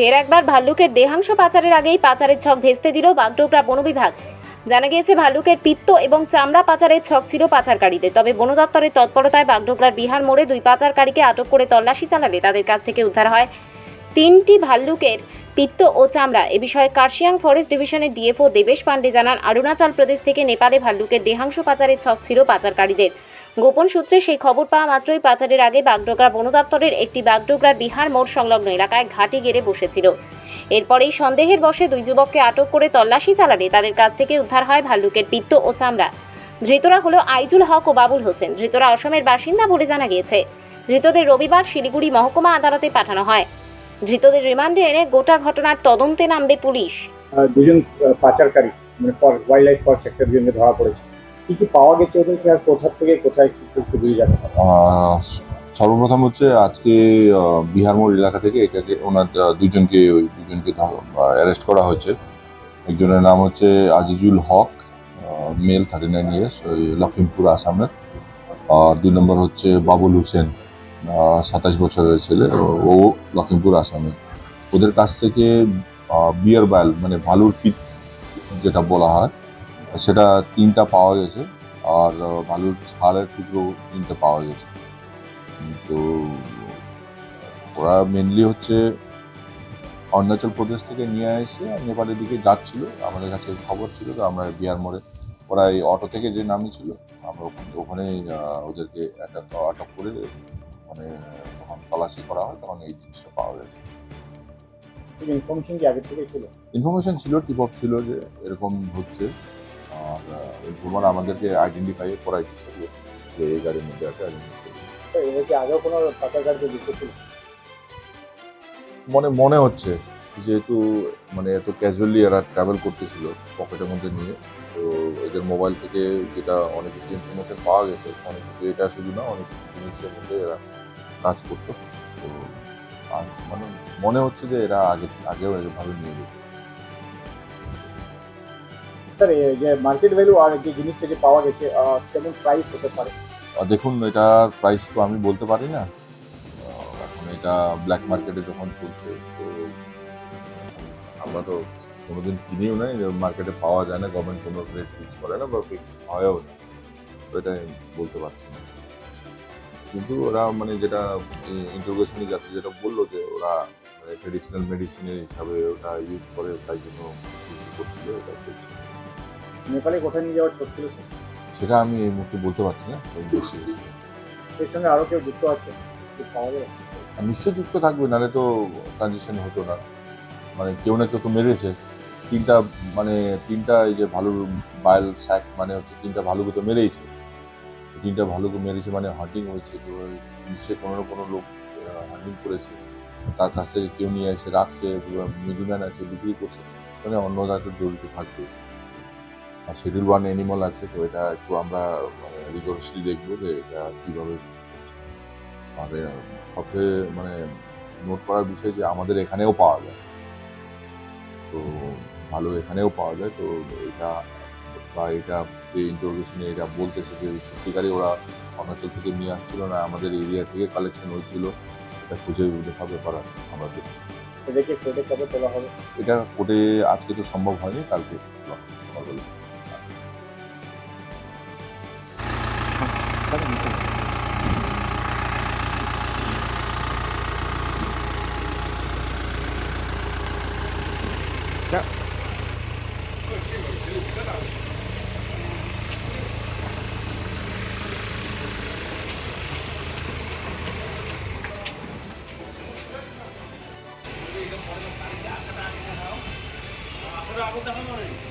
ফের একবার ভাল্লুকের দেহাংশ পাচারের আগেই পাচারের ছক ভেস্তে দিল বাগডোগরা বন বিভাগ। জানা গিয়েছে, ভাল্লুকের পিত্ত এবং চামড়া পাচারের ছক ছিল পাচারকারীদের। তবে বন দপ্তরের তৎপরতায় বাগডোগরার বিহার মোড়ে দুই পাচারকারীকে আটক করে তল্লাশি চালালে তাদের কাছ থেকে উদ্ধার হয় তিনটি ভাল্লুকের পিত্ত ও চামড়া। এ বিষয়ে কার্শিয়াং ফরেস্ট ডিভিশনের ডিএফও দেবেশ পান্ডে জানান, অরুণাচল প্রদেশ থেকে নেপালে ভাল্লুকের দেহাংশ পাচারের ছক ছিল পাচারকারীদের। গোপন সূত্রে সেই খবর পাওয়া মাত্রই পাচারের আগে বাগডোগরা বন দপ্তরের একটি বাগডোগরার বিহার মোড় সংলগ্ন এলাকায় ঘাঁটি গেড়ে বসেছিল। এরপরেই সন্দেহের বশে দুই যুবককে আটক করে তল্লাশি চালালে তাদের কাছ থেকে উদ্ধার হয় ভাল্লুকের পিত্ত ও চামড়া। ধৃতরা হলো আইজুল হক ও বাবুল হোসেন। ধৃতরা অসমের বাসিন্দা বলে জানা গিয়েছে। ধৃতদের রবিবার শিলিগুড়ি মহকুমা আদালতে পাঠানো হয়। ধৃতদের রিমান্ডে এনে গোটা ঘটনার তদন্তে নামবে পুলিশ। দুজন পাচারকারী মানে for wild life for sector ধরা পড়েছে। কি কি পাওয়া গেছে ওদেরকে আর কোথা থেকে, কোথায় কিছু একটু দিয়ে যাবে? সর্বপ্রথম হচ্ছে আজকে বিহার মোড় এলাকা থেকে এটাকে ওনার দুজনকে, ওই দুজনকে অ্যারেস্ট করা হয়েছে। একজনের নাম হচ্ছে Azizul Haque male thirty nine years ওই লখিমপুর আসামের। আর দুই নম্বর হচ্ছে বাবুল হোসেন সাতাশ বছরের ছেলে, ও- লখিমপুর আসামের ওদের কাছ থেকে বিয়ার বাইল মানে ভালুর পিত যেটা বলা হয় সেটা তিনটা পাওয়া গেছে আর ভালুর ছাড়ের টুকরো তিনটে পাওয়া গেছে। তো ওরা মেনলি হচ্ছে অরুণাচল প্রদেশ থেকে নিয়ে এসে নেপালের দিকে যাচ্ছিল আমাদের কাছে খবর ছিল তো আমরা বিহার মোড়ে ওরা এই অটো থেকে যে নামিয়েছিল আমরা ওখানে ওদেরকে একটা আটক করে মানে যখন তল্লাশি করা হয় তখন এই জিনিসটা পাওয়া গেছে। ইনফরমেশন কি আগে থেকে ছিল ইনফরমেশন ছিল টিপ অফ ছিল যে এরকম হচ্ছে। আর ইনফরমার আমাদেরকে আইডেন্টিফাই করাই দিচ্ছে যে এই গাড়ির মধ্যে আছে এদের কি আগেও কোনো পাচারকারীতে যুক্ত ছিল? মনে মনে হচ্ছে যেহেতু মানে এত ক্যাজুয়ালি এরা ট্রাভেল করতেছিল পকেটের মধ্যে নিয়ে তো এদের মোবাইল থেকে যেটা অনেক কিছু ইনফরমেশন পাওয়া গেছে অনেক কিছু এটা শুধু না অনেক কিছু জিনিসের মধ্যে এরা কাজ করতো। তো মানে মনে হচ্ছে যে এরা আগে আগেও এভাবে নিয়ে গেছে। স্যার যে মার্কেট ভ্যালু আর যে জিনিস থেকে পাওয়া গেছে কেমন প্রাইস হতে পারে? দেখুন এটার প্রাইস তো আমি বলতে পারি না। এখন এটা ব্ল্যাক মার্কেটে যখন চলছে, তো আমরা তো কোনোদিন কিনেও নাই মার্কেটে পাওয়া যায় না গভর্নমেন্ট কোনো রেট ফিক্স করে না বা ফিক্স হয়ও না। তো এটা বলতে পারছি না। কিন্তু ওরা মানে যেটা ইন্টারোগেশনে যাচ্ছে যেটা বলল যে ওরা ট্রেডিশনাল মেডিসিনের হিসাবে ওটা ইউজ করে, তাই জন্য করছিল, এটা করছে নেপালে কোথায় নিয়ে যাওয়ার ছোট ছিল সেটা আমি এই মুহূর্তে বলতে পারছি না এর সঙ্গে আরও কেউ যুক্ত আছে? নিশ্চয় যুক্ত থাকবে নাহলে তো ট্রানজেকশন হতো না। মানে কেউ না কেউ তো মেরেছে। তিনটা মানে তিনটা এই যে ভালুর বায়াল স্যাক মানে হচ্ছে তিনটা ভালুকে তো মেরেইছে তিনটা ভালুকে মেরেছে মানে হান্টিং হয়েছে। তো নিশ্চয়ই কোনো না কোনো লোক হান্টিং করেছে। তার কাছ থেকে কেউ নিয়ে এসে রাখছে মিডিম্যান আছে বিক্রি করছে। মানে অন্য জড়িত থাকবে। শিডিউল ওয়ান অ্যানিমাল আছে তো এটা একটু আমরা রিগোরাসলি দেখব যে এটা কীভাবে। আর সবচেয়ে মানে নোট করার বিষয় যে আমাদের এখানেও পাওয়া যায়। তো ভালো এখানেও পাওয়া যায় তো এটা বা এটা যে ইন্টারোগেশনে এটা বলতেছে যে সত্যিকারই ওরা অরুণাচল থেকে নিয়ে আসছিল না আমাদের এরিয়া থেকে কালেকশন হচ্ছিল এটা খুঁজে দেখার ব্যাপার আছে আমরা দেখছি। এদেরকে কোর্টে কবে তোলা হবে? এটা কোর্টে আজকে তো সম্ভব হয়নি কালকে তোলা হবে সকালবেলা আসলে আগে নয় আসলে আগে দেখা